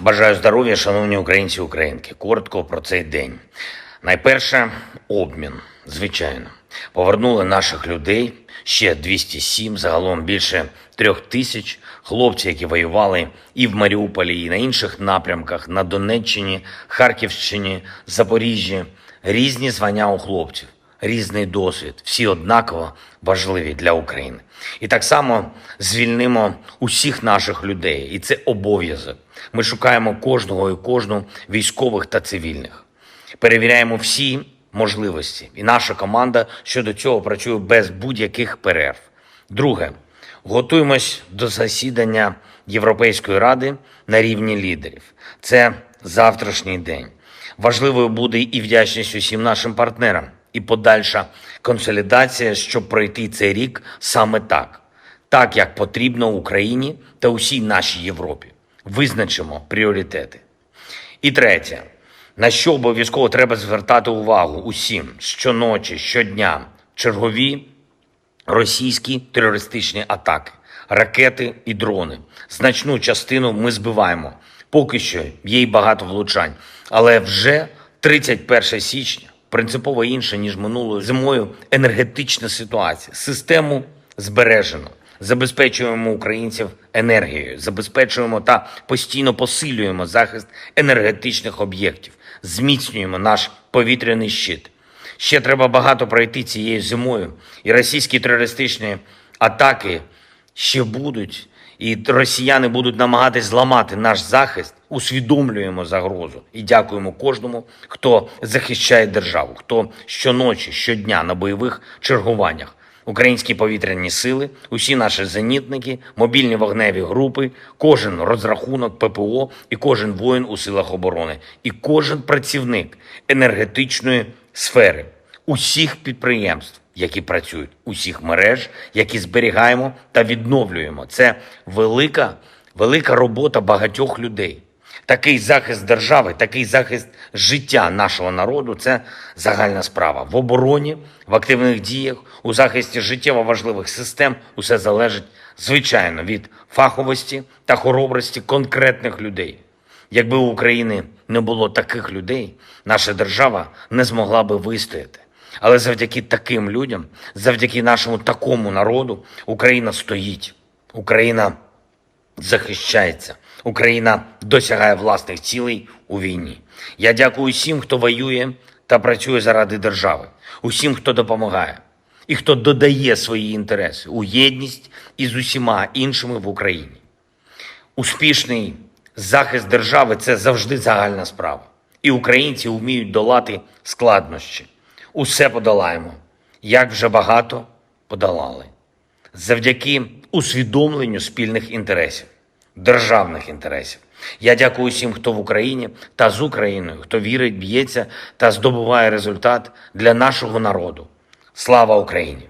Бажаю здоров'я, шановні українці і українки. Коротко про цей день. Найперше обмін, звичайно. Повернули наших людей ще 207, загалом більше трьох тисяч хлопців, які воювали і в Маріуполі, і на інших напрямках на Донеччині, Харківщині, Запоріжжі. Різні звання у хлопців, різний досвід, всі однаково важливі для України. І так само звільнимо усіх наших людей, і це обов'язок. Ми шукаємо кожного і кожну військових та цивільних. Перевіряємо всі можливості, і наша команда щодо цього працює без будь-яких перерв. Друге, готуємось до засідання Європейської ради на рівні лідерів. Це завтрашній день. Важливою буде і вдячність усім нашим партнерам, і подальша консолідація, щоб пройти цей рік саме так, так як потрібно Україні та усій нашій Європі. Визначимо пріоритети. І третє, на що обов'язково треба звертати увагу усім щоночі, щодня, чергові російські терористичні атаки, ракети і дрони. Значну частину ми збиваємо. Поки що є й багато влучань, але вже 31 січня принципово інша ніж минулою зимою енергетична ситуація. Систему збережено. Забезпечуємо українців енергією, забезпечуємо та постійно посилюємо захист енергетичних об'єктів, зміцнюємо наш повітряний щит. Ще треба багато пройти цією зимою, і російські терористичні атаки ще будуть, і росіяни будуть намагатись зламати наш захист. Усвідомлюємо загрозу і дякуємо кожному, хто захищає державу, хто щоночі, щодня на бойових чергуваннях. Українські повітряні сили, усі наші зенітники, мобільні вогневі групи, кожен розрахунок ППО і кожен воїн у силах оборони, і кожен працівник енергетичної сфери, усіх підприємств, які працюють, усіх мереж, які зберігаємо та відновлюємо. Це велика, велика робота багатьох людей. Такий захист держави, такий захист життя нашого народу це загальна справа. В обороні, в активних діях, у захисті життєво важливих систем усе залежить, звичайно, від фаховості та хоробрості конкретних людей. Якби у України не було таких людей, наша держава не змогла би вистояти. Але завдяки таким людям, завдяки нашому такому народу, Україна стоїть. Україна захищається. Україна досягає власних цілей у війні. Я дякую всім, хто воює та працює заради держави, усім, хто допомагає і хто додає свої інтереси у єдність із усіма іншими в Україні. Успішний захист держави це завжди загальна справа. І українці вміють долати складнощі. Усе подолаємо. Як вже багато подолали. Завдяки усвідомленню спільних інтересів, державних інтересів. Я дякую всім, хто в Україні та з Україною, хто вірить, б'ється та здобуває результат для нашого народу. Слава Україні!